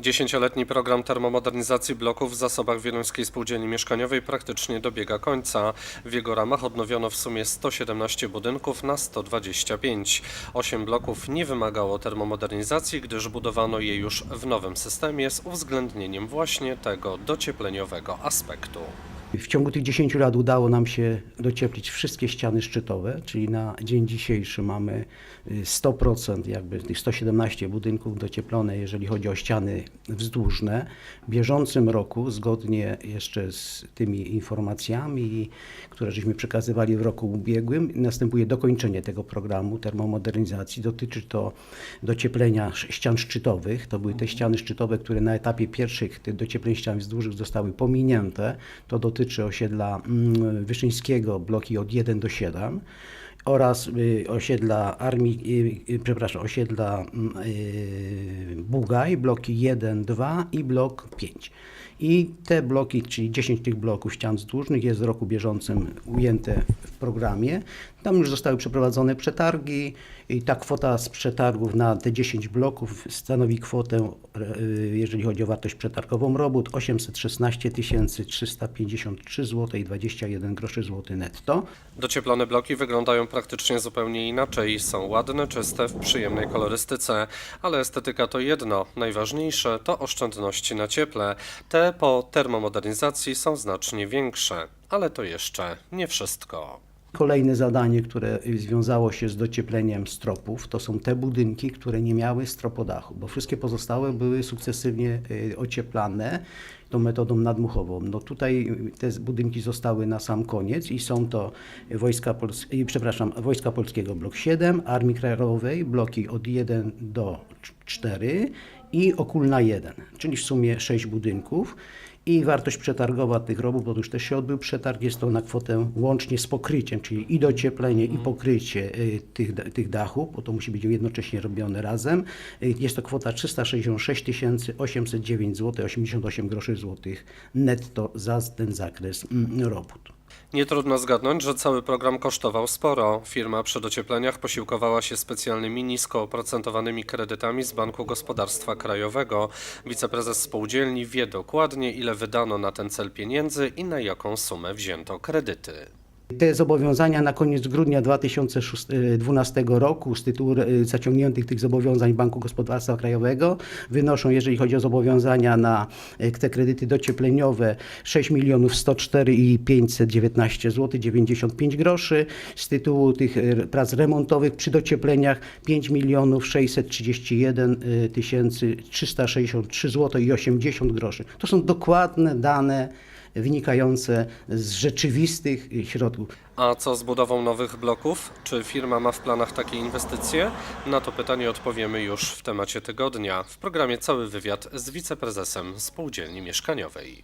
Dziesięcioletni program termomodernizacji bloków w zasobach Wieluńskiej Spółdzielni Mieszkaniowej praktycznie dobiega końca. W jego ramach odnowiono w sumie 117 budynków na 125. Osiem bloków nie wymagało termomodernizacji, gdyż budowano je już w nowym systemie z uwzględnieniem właśnie tego docieplenniowego aspektu. W ciągu tych 10 lat udało nam się docieplić wszystkie ściany szczytowe, czyli na dzień dzisiejszy mamy y, 100% jakby tych 117 budynków docieplone, jeżeli chodzi o ściany wzdłużne. W bieżącym roku, zgodnie jeszcze z tymi informacjami, które żeśmy przekazywali w roku ubiegłym, następuje dokończenie tego programu termomodernizacji. Dotyczy to docieplenia ścian szczytowych. To były te ściany szczytowe, które na etapie pierwszych dociepleń ścian wzdłużnych zostały pominięte. To dotyczy osiedla mm, Wyszyńskiego, bloki od 1 do 7 oraz y, osiedla armii, y, y, przepraszam, osiedla mm, Bugaj, bloki 1, 2 i blok 5. I te bloki, czyli 10 tych bloków ścian wzdłużnych jest w roku bieżącym ujęte w programie. Tam już zostały przeprowadzone przetargi i ta kwota z przetargów na te 10 bloków stanowi kwotę, jeżeli chodzi o wartość przetargową robót, 816 353 zł i 21 groszy złoty netto. Docieplone bloki wyglądają praktycznie zupełnie inaczej. Są ładne, czyste, w przyjemnej kolorystyce, ale estetyka to jedno. Najważniejsze to oszczędności na cieple. Te po termomodernizacji są znacznie większe, ale to jeszcze nie wszystko. Kolejne zadanie, które związało się z dociepleniem stropów, to są te budynki, które nie miały stropodachu, bo wszystkie pozostałe były sukcesywnie y, ocieplane tą metodą nadmuchową. No tutaj te budynki zostały na sam koniec i są to Wojska, Pols- przepraszam, Wojska Polskiego blok 7, Armii Krajowej bloki od 1 do 4 i Okulna 1, czyli w sumie 6 budynków. I wartość przetargowa tych robót, bo już też się odbył przetarg, jest to na kwotę łącznie z pokryciem, czyli i docieplenie, i pokrycie y, tych, tych dachów, bo to musi być jednocześnie robione razem. Y, Jest to kwota 366 809 zł 88 groszy złotych netto za ten zakres mm, robót. Nie trudno zgadnąć, że cały program kosztował sporo. Firma przy dociepleniach posiłkowała się specjalnymi nisko oprocentowanymi kredytami z Banku Gospodarstwa Krajowego. Wiceprezes spółdzielni wie dokładnie, ile wydano na ten cel pieniędzy i na jaką sumę wzięto kredyty. Te zobowiązania na koniec grudnia 2012 roku z tytułu e, zaciągniętych tych zobowiązań Banku Gospodarstwa Krajowego wynoszą, jeżeli chodzi o zobowiązania na e, te kredyty dociepleniowe 6 milionów 104 i 519 zł 95 groszy. Z tytułu tych e, prac remontowych przy dociepleniach 5 milionów 631 e, tysięcy 363 zł i 80 groszy. To są dokładne dane wynikające z rzeczywistych środków. A co z budową nowych bloków? Czy firma ma w planach takie inwestycje? Na to pytanie odpowiemy już w temacie tygodnia w programie Cały Wywiad z wiceprezesem Spółdzielni Mieszkaniowej.